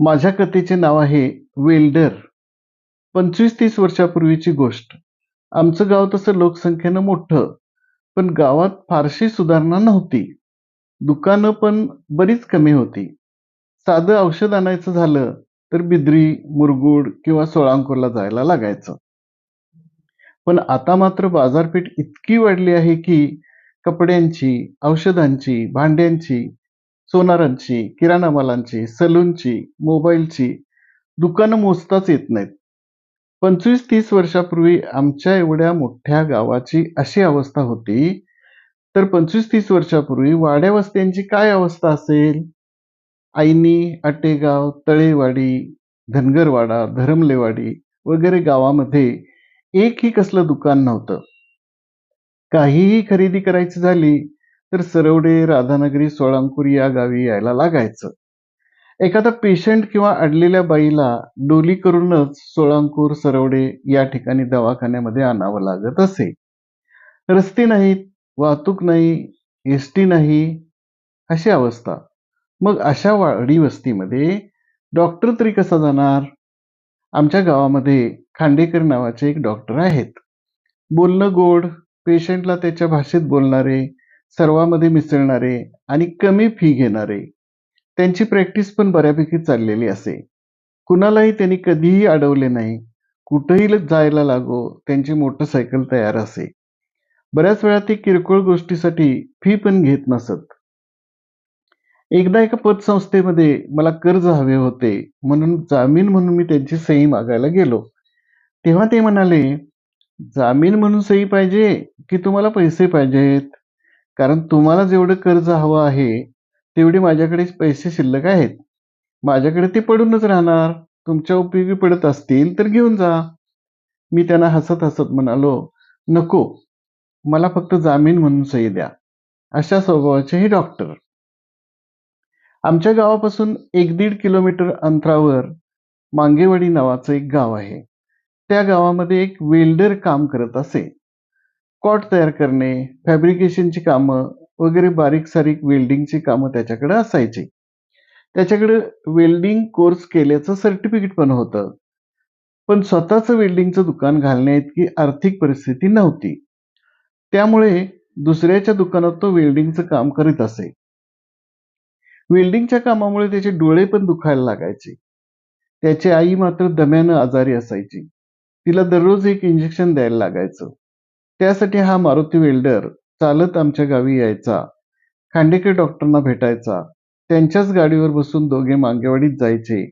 माझ्या कथेचे नाव आहे वेल्डर. पंचवीस तीस वर्षापूर्वीची गोष्ट. आमचं गाव तसं लोकसंख्येनं मोठं पण गावात फारशी सुधारणा नव्हती. दुकानं पण बरीच कमी होती. साधं औषध आणायचं झालं तर बिद्री मुरगुड किंवा सोळांकोरला जायला लागायचं. पण आता मात्र बाजारपेठ इतकी वाढली आहे की कपड्यांची औषधांची भांड्यांची सोनारांची किराणा मालांची सलूनची मोबाईलची दुकानं मोजताच येत नाहीत. पंचवीस तीस वर्षापूर्वी आमच्या एवढ्या मोठ्या गावाची अशी अवस्था होती तर पंचवीस तीस वर्षापूर्वी वाड्यावस्त्यांची काय अवस्था असेल? आईनी आटेगाव तळेवाडी धनगरवाडा धरमलेवाडी वगैरे गावामध्ये एकही कसलं दुकान नव्हतं. काहीही खरेदी करायची झाली तर सरवडे राधानगरी सोळांपूर या गावी यायला लागायचं. एखादा पेशंट किंवा अडलेल्या बाईला डोली करूनच सोळांपूर सरवडे या ठिकाणी दवाखान्यामध्ये आणावं लागत असे. रस्ते नाहीत वाहतूक नाही एस टी नाही अशी अवस्था. मग अशा वाडी वस्तीमध्ये डॉक्टर तरी कसा जाणार? आमच्या गावामध्ये खांडेकर नावाचे एक डॉक्टर आहेत. बोलणं गोड पेशंटला त्याच्या भाषेत बोलणारे सर्वामध्ये मिसळणारे आणि कमी फी घेणारे. त्यांची प्रॅक्टिस पण बऱ्यापैकी चाललेली असे. कुणालाही त्यांनी कधीही अडवले नाही. कुठेही जायला लागो त्यांची मोटरसायकल तयार असे. बऱ्याच वेळा ते किरकोळ गोष्टीसाठी फी पण घेत नसत. एकदा एका पतसंस्थेमध्ये मला कर्ज हवे होते म्हणून जामीन म्हणून मी त्यांची सही मागायला गेलो. तेव्हा ते म्हणाले जामीन म्हणून सही पाहिजे की तुम्हाला पैसे पाहिजेत? कारण तुम्हाला जेवढं कर्ज हवं आहे तेवढे माझ्याकडे पैसे शिल्लक आहेत. माझ्याकडे ते पडूनच राहणार. तुमच्या उपयोगी पडत असतील तर घेऊन जा. मी त्यांना हसत हसत म्हणालो नको मला फक्त जामीन म्हणून सही द्या. अशा स्वभावाचे हे डॉक्टर. आमच्या गावापासून एक दीड किलोमीटर अंतरावर मांगेवाडी नावाचं एक गाव आहे. त्या गावामध्ये एक वेल्डर काम करत असे. कॉट तयार करणे फॅब्रिकेशनची कामं वगैरे बारीक सारीक वेल्डिंगची कामं त्याच्याकडे असायची. त्याच्याकडे वेल्डिंग कोर्स केल्याचं सर्टिफिकेट पण होतं. पण स्वतःचं वेल्डिंगचं दुकान घालण्याइतकी आर्थिक परिस्थिती नव्हती. त्यामुळे दुसऱ्याच्या दुकानात तो वेल्डिंगचं काम करीत असे. वेल्डिंगच्या कामामुळे त्याचे डोळे पण दुखायला लागायचे. त्याची आई मात्र दम्यानं आजारी असायची. तिला दररोज एक इंजेक्शन द्यायला लागायचं. त्यासाठी हा मारुती वेल्डर चालत आमच्या गावी यायचा. खांडेकर डॉक्टरांना भेटायचा. त्यांच्याच गाडीवर बसून दोघे मांगेवाडीत जायचे.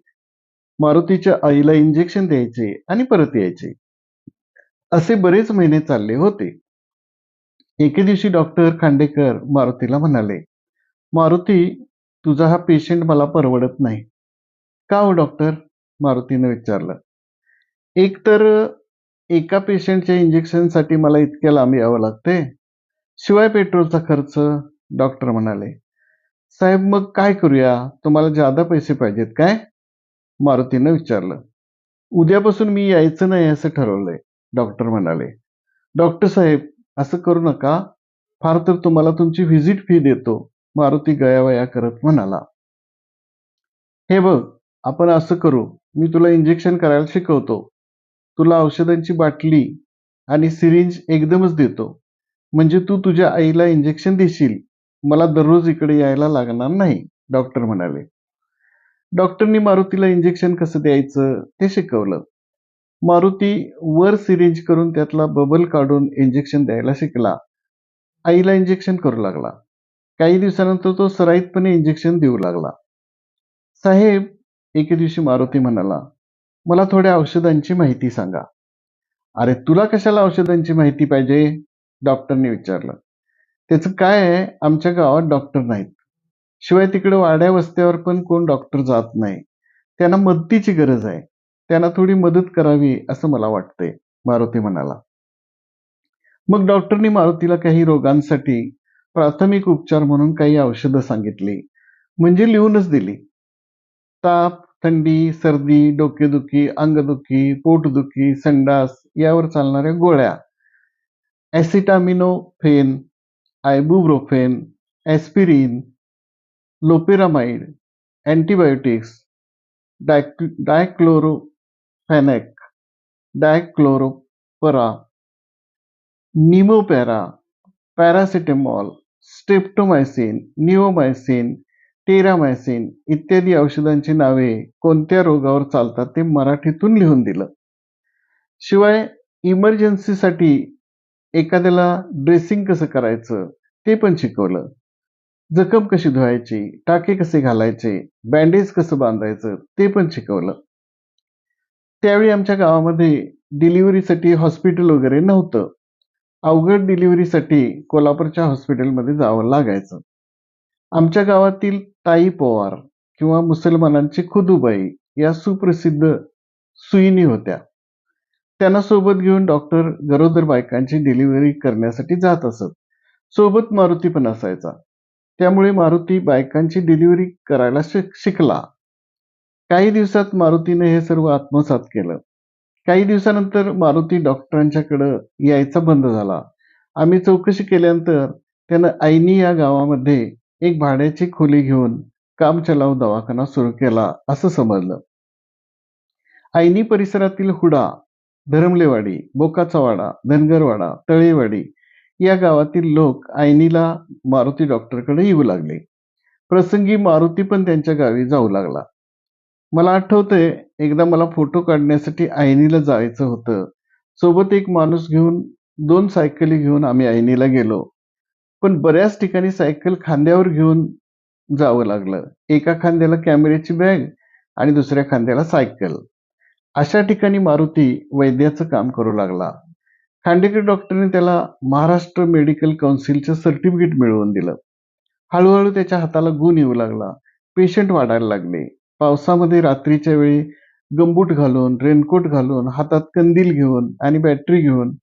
मारुतीच्या आईला इंजेक्शन द्यायचे आणि परत यायचे. असे बरेच महिने चालले होते. एके दिवशी डॉक्टर खांडेकर मारुतीला म्हणाले मारुती तुझा हा पेशंट मला परवडत नाही. का हो डॉक्टर? मारुतीने विचारलं. एक तर एका पेशंटच्या इंजेक्शनसाठी मला इतक्या लांब यावं लागते शिवाय पेट्रोलचा खर्च? डॉक्टर म्हणाले. साहेब मग काय करूया? तुम्हाला जादा पैसे पाहिजेत काय? मारुतीनं विचारलं. उद्यापासून मी यायचं नाही असं ठरवलंय डॉक्टर म्हणाले. डॉक्टर साहेब असं करू नका. फार तर तुम्हाला तुमची व्हिजिट फी देतो मारुती गयावया करत म्हणाला. हे बघ आपण असं करू. मी तुला इंजेक्शन करायला शिकवतो. तुला औषधांची बाटली आणि सिरिंज एकदमच देतो. म्हणजे तू तुझ्या आईला इंजेक्शन देशील मला दररोज इकडे यायला लागणार नाही डॉक्टर म्हणाले. डॉक्टरनी मारुतीला इंजेक्शन कसं द्यायचं ते शिकवलं. मारुती वर सिरिंज करून त्यातला बबल काढून इंजेक्शन द्यायला शिकला. आईला इंजेक्शन करू लागला. काही दिवसानंतर तो सराईतपणे इंजेक्शन देऊ लागला. साहेब एके दिवशी मारुती म्हणाला मला थोड्या औषधांची माहिती सांगा. अरे तुला कशाला औषधांची माहिती पाहिजे? डॉक्टरने विचारलं. त्याचं काय आहे? आमच्या गावात डॉक्टर नाहीत. शिवाय तिकडे वाड्या वस्त्यावर पण कोण डॉक्टर जात नाही. त्यांना मदतीची गरज आहे. त्यांना थोडी मदत करावी असं मला वाटतंय मारुती म्हणाला. मग डॉक्टरनी मारुतीला काही रोगांसाठी प्राथमिक उपचार म्हणून काही औषधं सांगितली. म्हणजे लिहूनच दिली. ताप थंडी सर्दी डोकेदुखी अंगदुखी पोटदुखी संडास यावर चालणाऱ्या गोळ्या. Acetaminophen ibuprofen aspirin loperamide antibiotics dic diclofenac डायक्लोरोपरा निमोपॅरा पॅरासिटेमॉल स्टेप्टोमायसिन निओमायसिन टेरामायसिन इत्यादी औषधांची नावे कोणत्या रोगावर चालतात ते मराठीतून लिहून दिलं. शिवाय इमर्जन्सीसाठी एखाद्याला ड्रेसिंग कसं करायचं ते पण शिकवलं. जखम कशी धुवायची टाके कसे घालायचे बँडेज कसं बांधायचं ते पण शिकवलं. त्यावेळी आमच्या गावामध्ये डिलिव्हरीसाठी हॉस्पिटल वगैरे नव्हतं. अवघड डिलिव्हरीसाठी कोल्हापूरच्या हॉस्पिटलमध्ये जावं लागायचं. आमच्या गावातील ताई पवार किंवा मुसलमानांची खुदुबाई या सुप्रसिद्ध सुईणी होत्या. त्यांना सोबत घेऊन डॉक्टर गरोदर बायकांची डिलिव्हरी करण्यासाठी जात असत. सोबत मारुती पण असायचा. त्यामुळे मारुती बायकांची डिलिव्हरी करायला शिक शिकला. काही दिवसात मारुतीने हे सर्व आत्मसात केलं. काही दिवसानंतर मारुती डॉक्टरांच्याकडं यायचा बंद झाला. आम्ही चौकशी केल्यानंतर त्यानं आईनी या गावामध्ये एक भाड्याची खोली घेऊन काम चलाव दवाखाना सुरू केला असं समजलं. आईनी परिसरातील हुडा धरमलेवाडी बोकाचावाडा धनगरवाडा तळेवाडी या गावातील लोक आईनीला मारुती डॉक्टरकडे येऊ लागले. प्रसंगी मारुती पण त्यांच्या गावी जाऊ लागला. मला आठवतंय एकदा मला फोटो काढण्यासाठी आईनीला जायचं होतं. सोबत एक माणूस घेऊन दोन सायकली घेऊन आम्ही ऐनीला गेलो. पण बऱ्याच ठिकाणी सायकल खांद्यावर घेऊन जावं लागलं. एका खांद्याला कॅमेऱ्याची बॅग आणि दुसऱ्या खांद्याला सायकल. अशा ठिकाणी मारुती वैद्याचं काम करू लागला. खांडेकर डॉक्टरने त्याला महाराष्ट्र मेडिकल काउन्सिलचं सर्टिफिकेट मिळवून दिलं. हळूहळू त्याच्या हाताला गुण येऊ लागला. पेशंट वाढायला लागले. पावसामध्ये रात्रीच्या वेळी गंबूट घालून रेनकोट घालून हातात कंदील घेऊन आणि बॅटरी घेऊन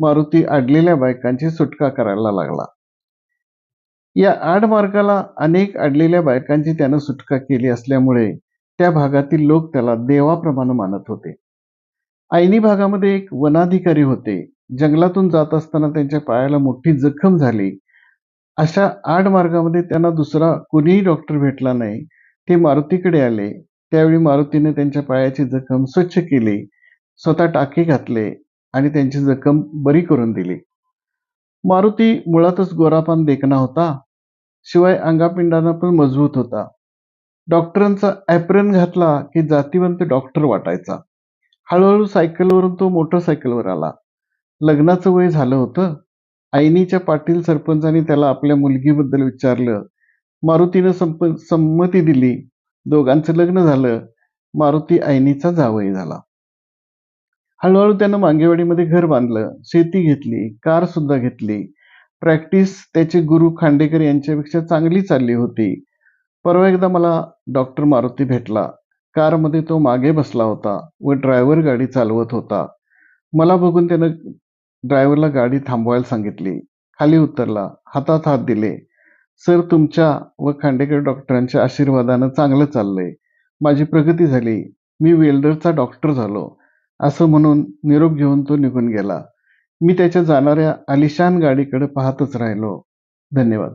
मारुती अडलेल्या बायकांची सुटका करायला लागला. या आडमार्गाला अनेक अडलेल्या बायकांची त्यानं सुटका केली असल्यामुळे त्या भागातील लोक त्याला देवाप्रमाणे मानत होते. आईनी भागामध्ये एक वनाधिकारी होते. जंगलातून जात असताना त्यांच्या पायाला मोठी जखम झाली. अशा आडमार्गामध्ये त्यांना दुसरा कोणीही डॉक्टर भेटला नाही. ते मारुतीकडे आले. त्यावेळी मारुतीने त्यांच्या पायाची जखम स्वच्छ केली. स्वतः टाके घातले आणि त्यांची जखम बरी करून दिली. मारुती मुळातच गोरापान देखणा होता. शिवाय अंगापिंडाना पण मजबूत होता. डॉक्टरांचा ॲप्रन घातला की जातीवंत डॉक्टर वाटायचा. हळूहळू सायकलवरून तो मोटरसायकलवर आला. लग्नाचं वय झालं होतं. आईनीच्या पाटील सरपंचांनी त्याला आपल्या मुलगीबद्दल विचारलं. मारुतीनं संप संमती दिली. दोघांचं लग्न झालं. मारुती आईनीचा जावई झाला. हळूहळू त्यानं मांगेवाडीमध्ये घर बांधलं. शेती घेतली. कार सुद्धा घेतली. प्रॅक्टिस त्याचे गुरु खांडेकर यांच्यापेक्षा चांगली चालली होती. परवा एकदा मला डॉक्टर मारुती भेटला. कारमध्ये तो मागे बसला होता व ड्रायव्हर गाडी चालवत होता. मला बघून त्यानं ड्रायव्हरला गाडी थांबवायला सांगितली. खाली उतरला हातात हात दिले. सर तुमच्या व खांडेकर डॉक्टरांच्या आशीर्वादानं चांगलं चाललंय. माझी प्रगती झाली. मी वेल्डरचा डॉक्टर झालो. असं म्हणून निरोप घेऊन तो निघून गेला. मी त्याच्या जाणाऱ्या आलिशान गाडीकडे पाहतच राहिलो. धन्यवाद.